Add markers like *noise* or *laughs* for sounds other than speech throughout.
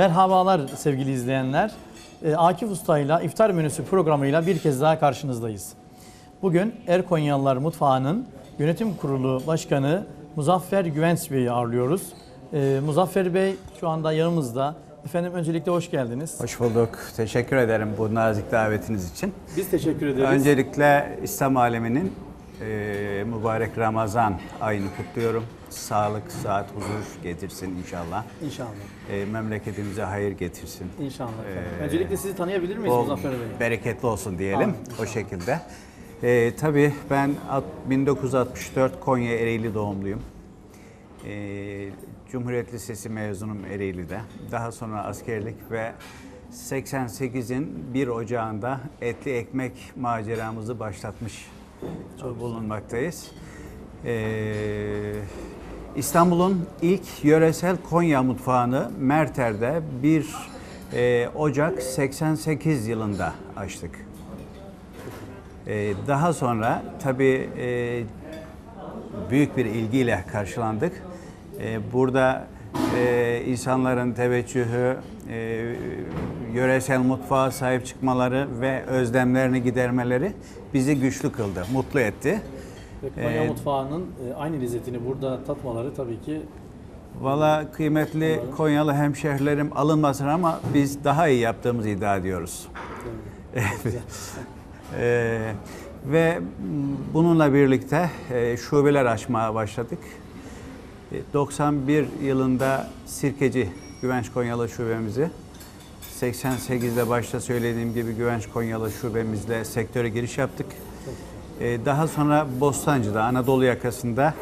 Merhabalar sevgili izleyenler. Ee, Akif Usta ile iftar menüsü programıyla bir kez daha karşınızdayız. Bugün Erkonyalılar Mutfağı'nın yönetim kurulu başkanı Muzaffer Güvenç Bey'i ağırlıyoruz. Ee, Muzaffer Bey şu anda yanımızda. Efendim öncelikle hoş geldiniz. Hoş bulduk. Teşekkür ederim bu nazik davetiniz için. Biz teşekkür ederiz. Öncelikle İslam aleminin e, mübarek Ramazan ayını kutluyorum. Sağlık, sıhhat, huzur getirsin inşallah. İnşallah. E, memleketimize hayır getirsin. İnşallah. Ee, öncelikle sizi tanıyabilir miyiz Bol, Muzaffer Bey? bereketli olsun diyelim Amin, o şekilde. E, tabii ben alt- 1964 Konya Ereğli doğumluyum. E, Cumhuriyet Lisesi mezunum Ereğli'de. Daha sonra askerlik ve 88'in 1 Ocağı'nda etli ekmek maceramızı başlatmış bulunmaktayız. E, İstanbul'un ilk yöresel Konya mutfağını Merter'de 1 e, Ocak 88 yılında açtık. E, daha sonra tabii e, büyük bir ilgiyle karşılandık. Ee, Burada e, insanların teveccühü, e, yöresel mutfağa sahip çıkmaları ve özlemlerini gidermeleri bizi güçlü kıldı, mutlu etti. Ve Konya Ee, mutfağının e, aynı lezzetini burada tatmaları tabii ki Valla kıymetli Konyalı hemşehrilerim alınmasın ama biz daha iyi yaptığımızı iddia ediyoruz. Ee, ve bununla birlikte e, şubeler açmaya başladık. E, 91 yılında Sirkeci Güvenç Konyalı şubemizi, 88'de başta söylediğim gibi Güvenç Konyalı şubemizle sektöre giriş yaptık. E, Daha sonra Bostancı'da, Anadolu yakasında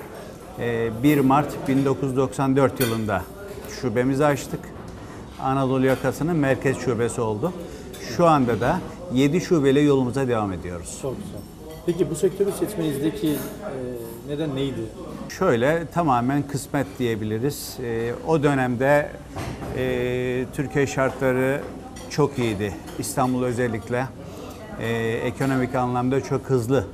e, 1 Mart 1994 yılında şubemizi açtık. Anadolu yakasının merkez şubesi oldu. Şu anda da 7 şubeyle yolumuza devam ediyoruz. çok güzel. Peki bu sektörü seçmenizdeki e, neden neydi? Şöyle tamamen kısmet diyebiliriz. Ee, o dönemde e, Türkiye şartları çok iyiydi. İstanbul özellikle e, ekonomik anlamda çok hızlı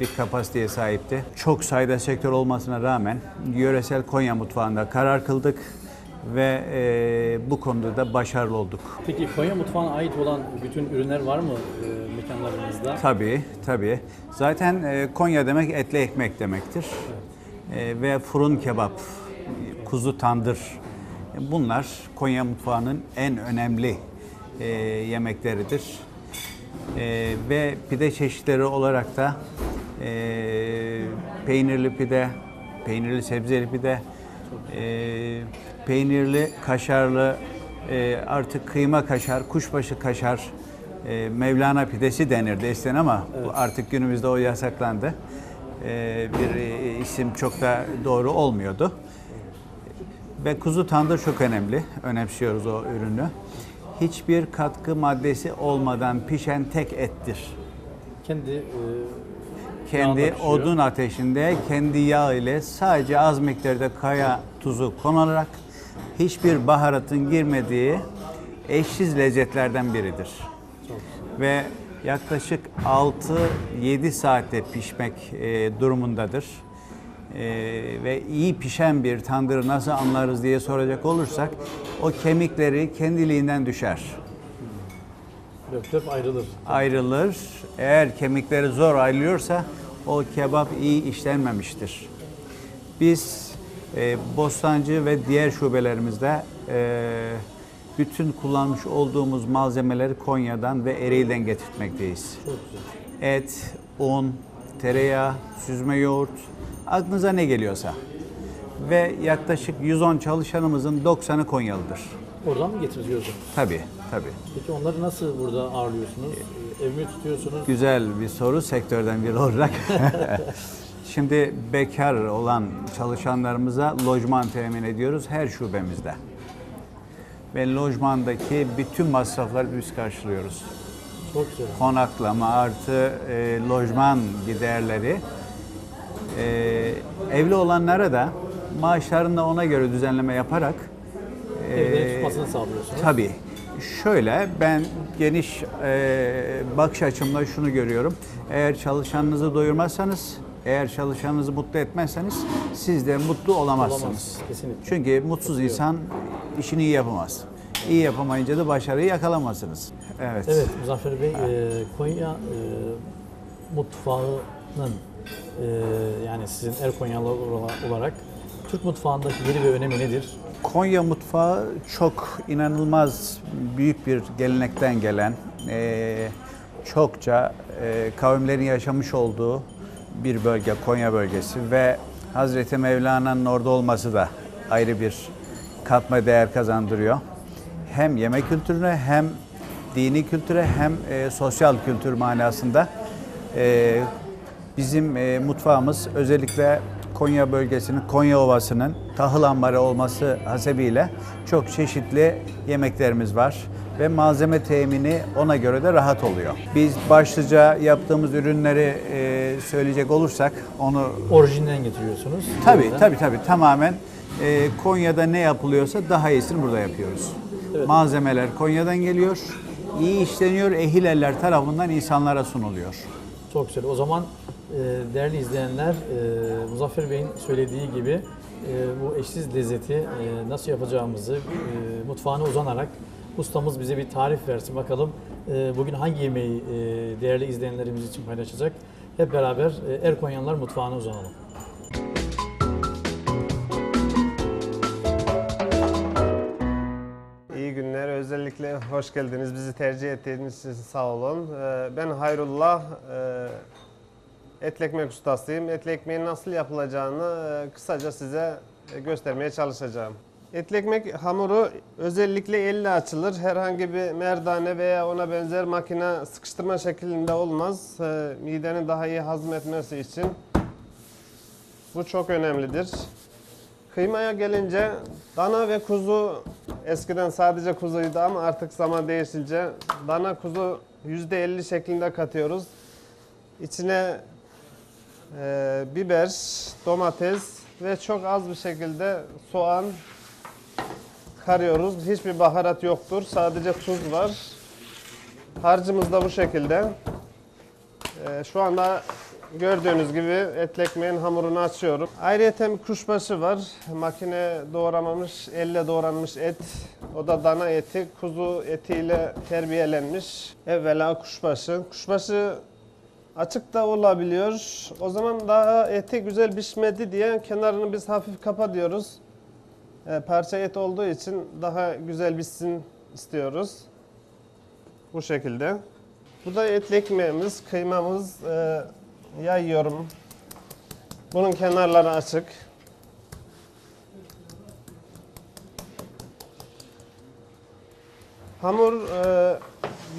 bir kapasiteye sahipti. Çok sayıda sektör olmasına rağmen yöresel Konya mutfağında karar kıldık ve e, bu konuda da başarılı olduk. Peki Konya mutfağına ait olan bütün ürünler var mı e, mekanlarınızda? Tabii, tabii. Zaten e, Konya demek etli ekmek demektir. E, ve fırın kebap, kuzu tandır. E, Bunlar Konya mutfağının en önemli e, yemekleridir. E, ve pide çeşitleri olarak da e, peynirli pide, peynirli sebzeli pide, e, peynirli, kaşarlı, e, artık kıyma kaşar, kuşbaşı kaşar, e, Mevlana pidesi denirdi eskiden ama bu artık günümüzde o yasaklandı. E, bir e, isim çok da doğru olmuyordu. Ve kuzu tandır çok önemli. Önemsiyoruz o ürünü. Hiçbir katkı maddesi olmadan pişen tek ettir. Kendi e, Kendi odun ateşinde kendi yağ ile sadece az miktarda kaya tuzu konularak hiçbir baharatın girmediği eşsiz lezzetlerden biridir. Ve yaklaşık 6-7 saatte pişmek e, durumundadır. E, ve iyi pişen bir tandırı nasıl anlarız diye soracak olursak o kemikleri kendiliğinden düşer dört ayrılır. ayrılır. Eğer kemikleri zor ayrılıyorsa o kebap iyi işlenmemiştir. Biz e, Bostancı ve diğer şubelerimizde e, bütün kullanmış olduğumuz malzemeleri Konya'dan ve Ereğli'den getirtmekteyiz. Et, un, tereyağı, süzme yoğurt, aklınıza ne geliyorsa. Ve yaklaşık 110 çalışanımızın 90'ı Konyalıdır. Oradan mı getiriyorsunuz? Tabii, tabii. Peki onları nasıl burada ağırlıyorsunuz? E, Ev mi tutuyorsunuz? Güzel bir soru sektörden biri olarak. *laughs* Şimdi bekar olan çalışanlarımıza lojman temin ediyoruz her şubemizde. Ve lojmandaki bütün masrafları biz karşılıyoruz. Çok güzel. Konaklama artı e, lojman giderleri. E, evli olanlara da maaşlarını da ona göre düzenleme yaparak e, tutmasını sağlıyorsunuz. Tabii. Şöyle ben geniş e, bakış açımla şunu görüyorum. Eğer çalışanınızı doyurmazsanız, eğer çalışanınızı mutlu etmezseniz siz de mutlu olamazsınız. Olamaz, kesinlikle. Çünkü mutsuz insan işini iyi yapamaz. İyi yapamayınca da başarıyı yakalamazsınız. Evet. Evet Muzaffer Bey, e, Konya e, mutfağının e, yani sizin Er Konyalı olarak Türk mutfağındaki yeri ve önemi nedir? Konya mutfağı çok inanılmaz büyük bir gelenekten gelen, eee, çokça eee, kavimlerin yaşamış olduğu bir bölge, Konya bölgesi ve Hazreti Mevlana'nın orada olması da ayrı bir katma değer kazandırıyor. Hem yemek kültürüne hem dini kültüre hem eee, sosyal kültür manasında eee, Bizim e, mutfağımız özellikle Konya bölgesinin, Konya Ovası'nın tahıl ambarı olması hasebiyle çok çeşitli yemeklerimiz var ve malzeme temini ona göre de rahat oluyor. Biz başlıca yaptığımız ürünleri e, söyleyecek olursak onu Orijinden getiriyorsunuz. tabii Burada. tabii tabii tamamen e, Konya'da ne yapılıyorsa daha iyisini burada yapıyoruz. Malzemeler Konya'dan geliyor, iyi işleniyor, ehil eller tarafından insanlara sunuluyor. Çok güzel. O zaman değerli izleyenler e, Muzaffer Bey'in söylediği gibi e, bu eşsiz lezzeti e, nasıl yapacağımızı mutfağına uzanarak ustamız bize bir tarif versin. Bakalım bugün hangi yemeği değerli izleyenlerimiz için paylaşacak. Hep beraber Erkonyanlar mutfağına uzanalım. İyi günler. Özellikle hoş geldiniz. Bizi tercih ettiğiniz için sağ olun. Ee, Ben Hayrullah. Etli ekmek ustasıyım. Etli ekmeğin nasıl yapılacağını e, kısaca size e, göstermeye çalışacağım. Etli ekmek hamuru özellikle elle açılır. Herhangi bir merdane veya ona benzer makine sıkıştırma şeklinde olmaz. Ee, Midenin daha iyi hazmetmesi için bu çok önemlidir. Kıymaya gelince dana ve kuzu eskiden sadece kuzuydu ama artık zaman değişince dana kuzu %50 şeklinde katıyoruz. İçine e, biber, domates ve çok az bir şekilde soğan karıyoruz. Hiçbir baharat yoktur. Sadece tuz var. Harcımız da bu şekilde. Ee, şu anda gördüğünüz gibi etli ekmeğin hamurunu açıyorum. Ayrıca bir kuşbaşı var. Makine doğramamış, elle doğranmış et. O da dana eti, kuzu etiyle terbiyelenmiş. Evvela kuşbaşı. Kuşbaşı açık da olabiliyor. O zaman daha eti güzel pişmedi diye kenarını biz hafif kapatıyoruz. Ee, parça et olduğu için daha güzel pişsin istiyoruz. Bu şekilde. Bu da etli ekmeğimiz, kıymamız. Ee, yayıyorum. Bunun kenarları açık. Hamur e,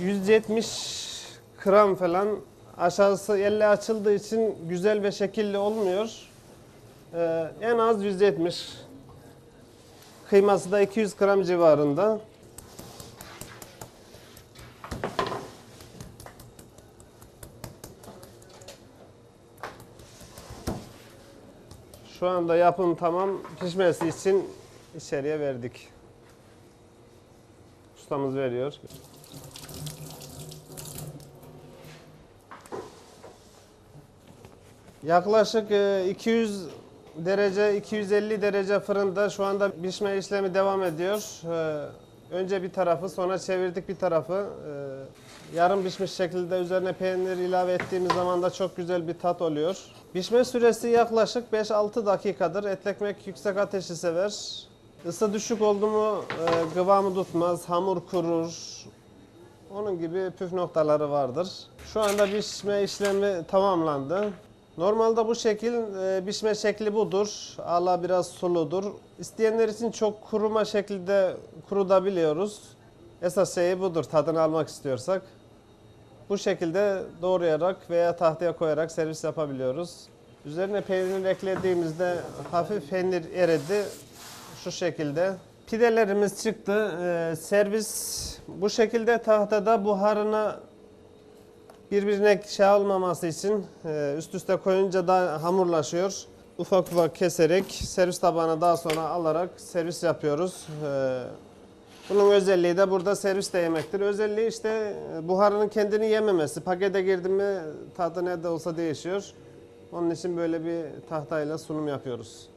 170 gram falan aşağısı elle açıldığı için güzel ve şekilli olmuyor. Ee, en az 170. Kıyması da 200 gram civarında. Şu anda yapım tamam. Pişmesi için içeriye verdik. Ustamız veriyor. Yaklaşık e, 200 derece, 250 derece fırında şu anda pişme işlemi devam ediyor. E, Önce bir tarafı, sonra çevirdik bir tarafı. E, Yarım pişmiş şekilde üzerine peynir ilave ettiğimiz zaman da çok güzel bir tat oluyor. Pişme süresi yaklaşık 5-6 dakikadır. Etli ekmek yüksek ateşi sever. Isı düşük oldu mu e, kıvamı tutmaz, hamur kurur. Onun gibi püf noktaları vardır. Şu anda pişme işlemi tamamlandı. Normalde bu şekil e, pişme şekli budur. Ala biraz suludur. İsteyenler için çok kuruma şekilde kurutabiliyoruz. Esas şeyi budur tadını almak istiyorsak. Bu şekilde doğrayarak veya tahtaya koyarak servis yapabiliyoruz. Üzerine peynir eklediğimizde hafif peynir eridi. Şu şekilde. Pidelerimiz çıktı. Ee, servis bu şekilde tahtada buharına birbirine şey olmaması için e, üst üste koyunca da hamurlaşıyor. Ufak ufak keserek servis tabağına daha sonra alarak servis yapıyoruz. Ee, bunun özelliği de burada servis de yemektir. Özelliği işte e, buharının kendini yememesi. Pakete girdi mi tadı ne de olsa değişiyor. Onun için böyle bir tahtayla sunum yapıyoruz.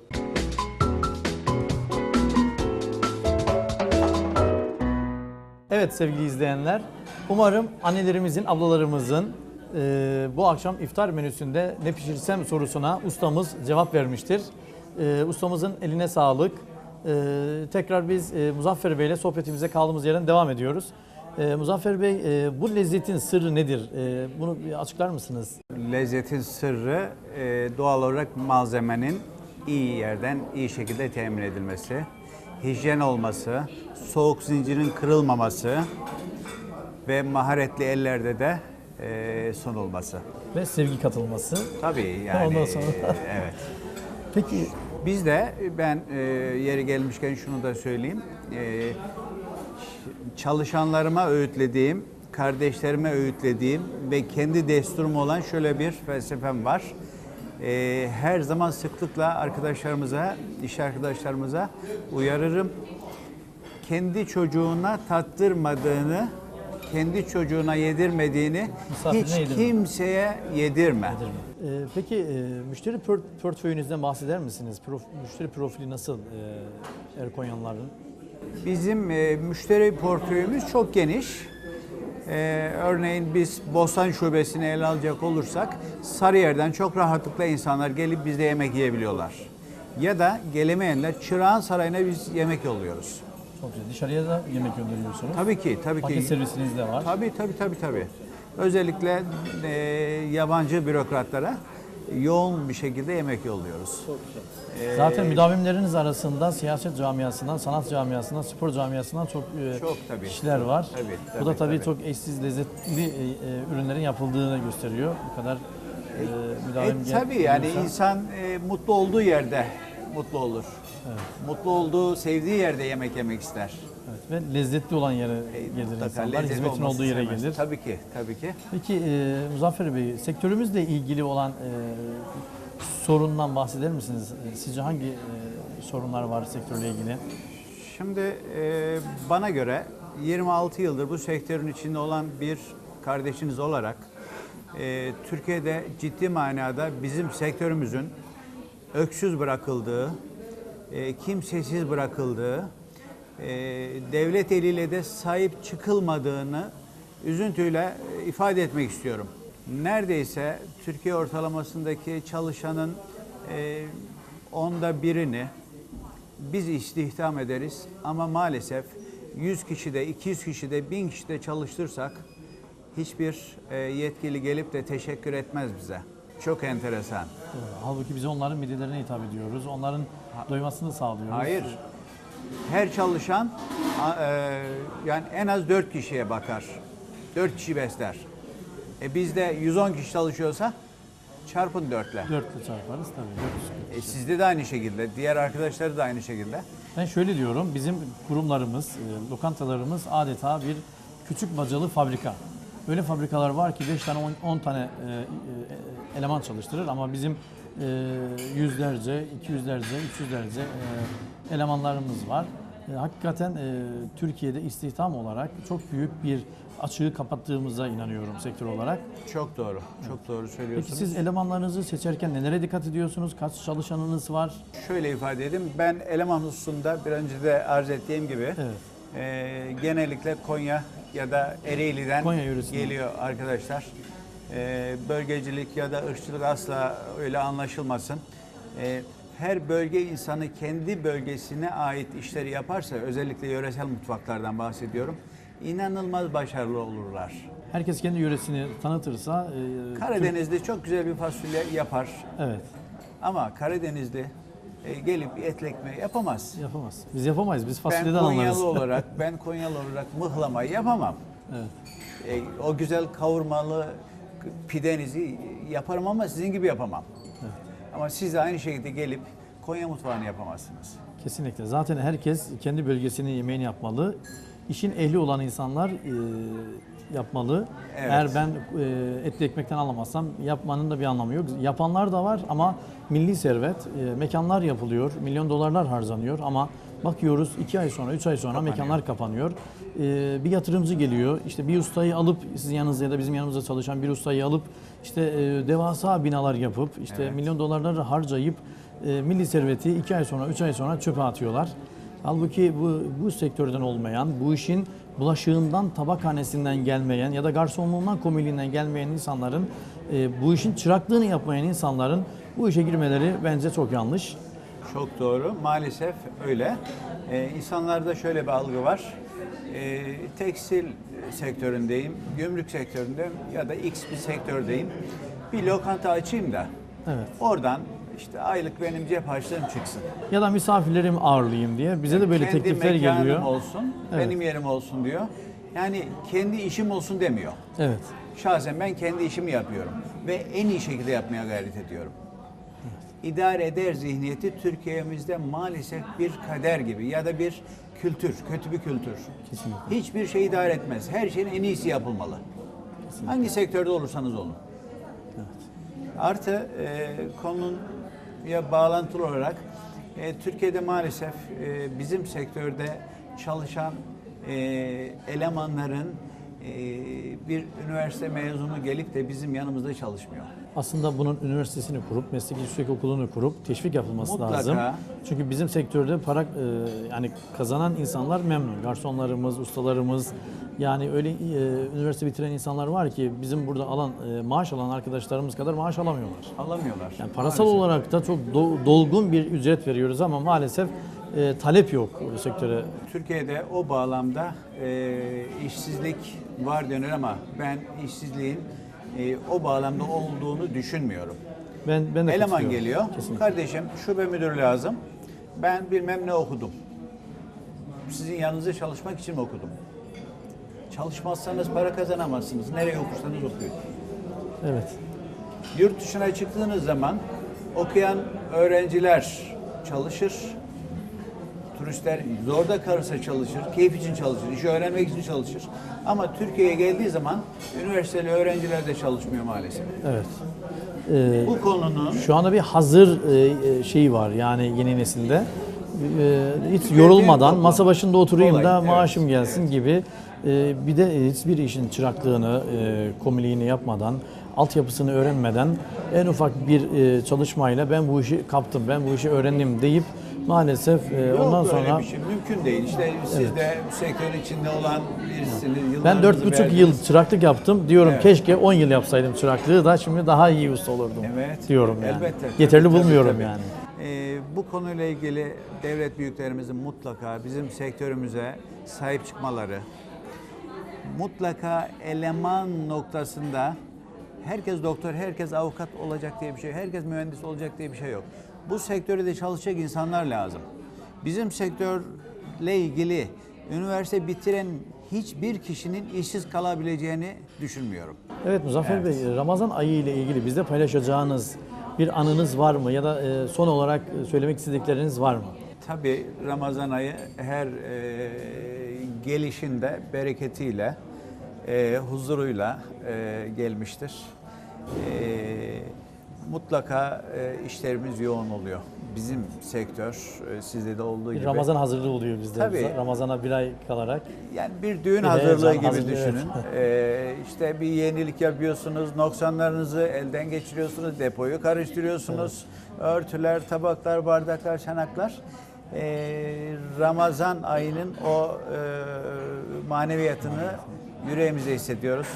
Evet sevgili izleyenler, umarım annelerimizin, ablalarımızın e, bu akşam iftar menüsünde ne pişirsem sorusuna ustamız cevap vermiştir. E, ustamızın eline sağlık. E, tekrar biz e, Muzaffer Bey ile sohbetimize kaldığımız yerden devam ediyoruz. E, Muzaffer Bey, e, bu lezzetin sırrı nedir? E, bunu bir açıklar mısınız? Lezzetin sırrı e, doğal olarak malzemenin iyi yerden iyi şekilde temin edilmesi, hijyen olması, soğuk zincirin kırılmaması ve maharetli ellerde de e, sunulması. Ve sevgi katılması. Tabii yani. Ondan sonra- e, evet. Peki Biz de ben e, yeri gelmişken şunu da söyleyeyim. E, çalışanlarıma öğütlediğim, kardeşlerime öğütlediğim ve kendi desturum olan şöyle bir felsefem var. E, her zaman sıklıkla arkadaşlarımıza, iş arkadaşlarımıza uyarırım. Kendi çocuğuna tattırmadığını, kendi çocuğuna yedirmediğini Misafirine hiç yedirme. kimseye yedirme. Ee, peki e, müşteri port- portföyünüzden bahseder misiniz? Prof- müşteri profili nasıl e, Erkonyanların? Bizim e, müşteri portföyümüz çok geniş. E, örneğin biz Bostan Şubesi'ni ele alacak olursak Sarıyer'den çok rahatlıkla insanlar gelip bizde yemek yiyebiliyorlar. Ya da gelemeyenler Çırağan Sarayı'na biz yemek yolluyoruz. Çok güzel. Dışarıya da yemek gönderiyorsunuz. Tabii ki, tabii Paket ki. servisiniz de var. Tabii tabii tabii tabii. Özellikle e, yabancı bürokratlara yoğun bir şekilde yemek yolluyoruz. Zaten müdavimleriniz arasında siyaset camiasından, sanat camiasından, spor camiasından çok, e, Çok tabii. kişiler var. Tabii, Bu da tabii, tabii, tabii. çok eşsiz, lezzetli e, e, ürünlerin yapıldığını gösteriyor. Bu kadar e, müdavim E, tabii yani geliyorsa- insan e, mutlu olduğu yerde mutlu olur. Mutlu olduğu, sevdiği yerde yemek yemek ister. Evet, ve lezzetli olan yere E, gelir insanlar. Hizmetin olduğu yere istemez. gelir. Tabii ki, tabii ki. Peki e, Muzaffer Bey, sektörümüzle ilgili olan e, sorundan bahseder misiniz? E, Sizce hangi e, sorunlar var sektörle ilgili? Şimdi e, bana göre 26 yıldır bu sektörün içinde olan bir kardeşiniz olarak e, Türkiye'de ciddi manada bizim sektörümüzün öksüz bırakıldığı, e, kimsesiz bırakıldığı, e, devlet eliyle de sahip çıkılmadığını üzüntüyle e, ifade etmek istiyorum. Neredeyse Türkiye ortalamasındaki çalışanın e, onda birini biz istihdam ederiz ama maalesef 100 kişide, 200 kişide, 1000 kişide çalıştırsak hiçbir yetkili gelip de teşekkür etmez bize. Çok enteresan. E, Halbuki biz onların midelerine hitap ediyoruz. Onların doymasını sağlıyoruz. Hayır. Her çalışan e, yani en az 4 kişiye bakar. 4 kişi besler. E bizde 110 kişi çalışıyorsa çarpın 4'le. Dörtle çarparız tabii. dört. E sizde de aynı şekilde, diğer arkadaşları da aynı şekilde. Ben şöyle diyorum, bizim kurumlarımız, e, lokantalarımız adeta bir küçük bacalı fabrika. Öyle fabrikalar var ki 5 tane 10 tane e, e, eleman çalıştırır ama bizim e, yüzlerce, 200'lerce, 300'lerce e, elemanlarımız var. E, hakikaten e, Türkiye'de istihdam olarak çok büyük bir açığı kapattığımıza inanıyorum sektör olarak. Çok doğru, çok doğru Peki söylüyorsunuz. siz elemanlarınızı seçerken nelere dikkat ediyorsunuz? Kaç çalışanınız var? Şöyle ifade edeyim. Ben eleman hususunda bir önce de arz ettiğim gibi Evet. e, genellikle Konya ya da Ereğli'den Konya yöresinden. geliyor arkadaşlar. E, bölgecilik ya da ırkçılık asla öyle anlaşılmasın. E, her bölge insanı kendi bölgesine ait işleri yaparsa özellikle yöresel mutfaklardan bahsediyorum. inanılmaz başarılı olurlar. Herkes kendi yöresini tanıtırsa e, Karadeniz'de çok güzel bir fasulye yapar Evet. ama Karadeniz'de e, gelip etli ekmeği yapamaz. Yapamaz. Biz yapamayız. Biz Ben fasulyeden Konyalı anlarız. *laughs* olarak, ben Konyalı olarak mıhlamayı yapamam. Evet. E, o güzel kavurmalı pidenizi yaparım ama sizin gibi yapamam. Ama siz de aynı şekilde gelip Konya mutfağını yapamazsınız. Kesinlikle. Zaten herkes kendi bölgesinin yemeğini yapmalı. İşin ehli olan insanlar e, yapmalı. Evet. Eğer ben e, etli ekmekten alamazsam yapmanın da bir anlamı yok. Yapanlar da var ama milli servet, e, mekanlar yapılıyor, milyon dolarlar harcanıyor ama bakıyoruz iki ay sonra, üç ay sonra mekanlar kapanıyor. E, bir yatırımcı geliyor, işte bir ustayı alıp sizin yanınızda ya da bizim yanımızda çalışan bir ustayı alıp işte e, devasa binalar yapıp işte milyon dolarları harcayıp e, milli serveti iki ay sonra, üç ay sonra çöpe atıyorlar. Halbuki bu, bu sektörden olmayan, bu işin bulaşığından, tabakhanesinden gelmeyen ya da garsonluğundan, komiliğinden gelmeyen insanların, e, bu işin çıraklığını yapmayan insanların bu işe girmeleri bence çok yanlış. Çok doğru. Maalesef öyle. Ee, insanlarda şöyle bir algı var. Ee, tekstil sektöründeyim, gümrük sektöründe ya da X bir sektördeyim. Bir lokanta açayım da Evet. oradan işte aylık benim cep harçlığım çıksın. Ya da misafirlerim ağırlayayım diye bize de böyle kendi teklifler mekanım geliyor. olsun, Evet. benim yerim olsun diyor. Yani kendi işim olsun demiyor. Evet. Şahsen ben kendi işimi yapıyorum ve en iyi şekilde yapmaya gayret ediyorum. İdare eder zihniyeti Türkiye'mizde maalesef bir kader gibi ya da bir kültür, kötü bir kültür. Kesinlikle. Hiçbir şey idare etmez. Her şeyin en iyisi yapılmalı. Hangi sektörde olursanız olun. Artı e, konunun ya bağlantılı olarak e, Türkiye'de maalesef e, bizim sektörde çalışan e, elemanların e, bir üniversite mezunu gelip de bizim yanımızda çalışmıyor. Aslında bunun üniversitesini kurup, mesleki yüksek okulunu kurup teşvik yapılması Mutlaka. lazım. Çünkü bizim sektörde para e, yani kazanan insanlar memnun. Garsonlarımız, ustalarımız yani öyle e, üniversite bitiren insanlar var ki bizim burada alan e, maaş alan arkadaşlarımız kadar maaş alamıyorlar. Alamıyorlar. Yani parasal Maalesef. olarak da çok do- dolgun bir ücret veriyoruz ama maalesef e, talep yok bu sektöre. Türkiye'de o bağlamda e, işsizlik var denir ama ben işsizliğin e, o bağlamda olduğunu düşünmüyorum. Ben ben de Eleman geliyor. Kesinlikle. Kardeşim şube müdürü lazım. Ben bilmem ne okudum. Sizin yanınızda çalışmak için mi okudum? Çalışmazsanız para kazanamazsınız. Nereye okursanız okuyun. Evet. Yurt dışına çıktığınız zaman okuyan öğrenciler çalışır. Turistler zorda kalırsa çalışır, keyif için çalışır, işi öğrenmek için çalışır. Ama Türkiye'ye geldiği zaman üniversiteli öğrenciler de çalışmıyor maalesef. Evet. Ee, Bu konunun Şu anda bir hazır e, e, şey var yani yeni nesilde. E, hiç yorulmadan masa başında oturayım Kolay, da evet, maaşım gelsin gibi. E, bir de hiçbir işin çıraklığını, e, komiliğini yapmadan, altyapısını öğrenmeden en ufak bir e, çalışmayla ben bu işi kaptım, ben bu işi öğrendim deyip maalesef e, Yok ondan sonra şey mümkün değil. İşte siz de bu sektörün içinde olan birisiniz. ben 4,5 verdiniz. yıl çıraklık yaptım. Diyorum Evet. keşke 10 yıl yapsaydım çıraklığı da şimdi daha iyi usta olurdum. Evet. Diyorum yani. Elbette. Yeterli tabii, bulmuyorum tabii. yani. Bu konuyla ilgili devlet büyüklerimizin mutlaka bizim sektörümüze sahip çıkmaları, mutlaka eleman noktasında herkes doktor, herkes avukat olacak diye bir şey, herkes mühendis olacak diye bir şey yok. Bu sektörde çalışacak insanlar lazım. Bizim sektörle ilgili üniversite bitiren hiçbir kişinin işsiz kalabileceğini düşünmüyorum. Evet Muzaffer Evet. Bey, Ramazan ayı ile ilgili bizde paylaşacağınız bir anınız var mı ya da e, son olarak söylemek istedikleriniz var mı? Tabii Ramazan ayı her e, gelişinde bereketiyle, e, huzuruyla e, gelmiştir. E, mutlaka e, işlerimiz yoğun oluyor. Bizim sektör e, sizde de olduğu Bir gibi. Ramazan hazırlığı oluyor bizde. Tabii. Ramazan'a bir ay kalarak. Yani bir düğün Bir hazırlığı gibi hazırlığı, düşünün. Ee, *laughs* işte bir yenilik yapıyorsunuz, noksanlarınızı elden geçiriyorsunuz, depoyu karıştırıyorsunuz. Örtüler, tabaklar, bardaklar, çanaklar. Ee, Ramazan ayının o e, maneviyatını yüreğimizde hissediyoruz.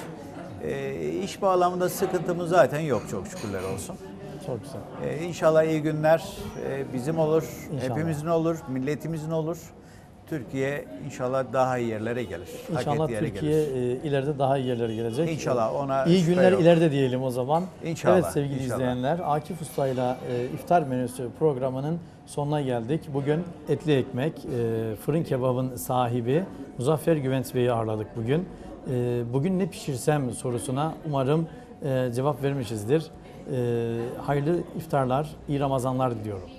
Ee, iş bağlamında sıkıntımız zaten yok çok şükürler olsun. Çok güzel. Ee, inşallah iyi günler e, bizim olur, İnşallah. hepimizin olur, milletimizin olur. Türkiye inşallah daha iyi yerlere gelir. İnşallah yere Türkiye gelir. e, ileride daha iyi yerlere gelecek. İnşallah, ona İyi günler yok. ileride diyelim o zaman. İnşallah, Evet sevgili inşallah. izleyenler Akif Usta'yla e, iftar menüsü programının sonuna geldik. Bugün etli ekmek, e, fırın kebabın sahibi Muzaffer Güvenç Bey'i ağırladık bugün. E, bugün ne pişirsem sorusuna umarım e, cevap vermişizdir. E, hayırlı iftarlar, iyi Ramazanlar diliyorum.